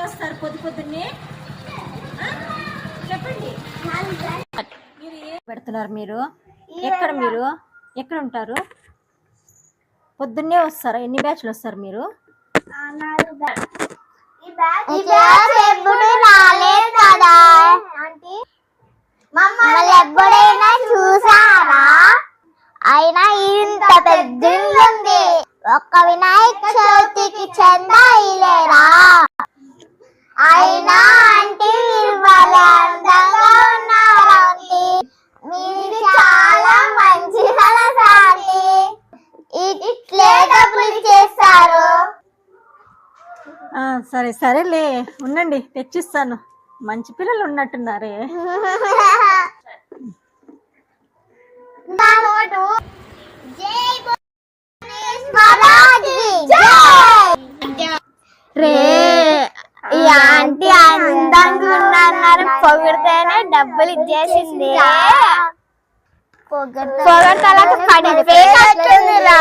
వస్తారు పొద్దు పొద్దున్నే? చెప్పండి. మీరు ఏం పెడుతున్నారు మీరు? ఎక్కడ మీరు? ఎక్కడ ఉంటారు? పొద్దున్నే వస్తారా? ఎన్ని బ్యాచ్లు వస్తారు మీరు? ఈ బ్యాచ్ ఎప్పుడు రాలేదు కదా. మమ్మల్ని ఎప్పుడైనా చూసారా? అయినా ఇంత పెద్ద ఇల్లు ఉంది. ఒక్క వినాయక చవితికి చందా ఇలేరా అయినా అంటే మీరు భలే అందంగా ఉన్నారు ఆంటీ మీరు చాలా మంచి కలర్ ఆంటీ ఇట్లే డబ్బులు ఇచ్చేస్తారు ఆ, సరే సరేలే. ఉండండి తెచ్చిస్తాను. మంచి పిల్లలు ఉన్నట్టున్నారే. రే ఈ ఆంటీ అందంగా ఉన్నారు పొగిడితేనే డబ్బులు ఇచ్చేసింది. పొగడతలకు పడిపోయినట్టుందిరా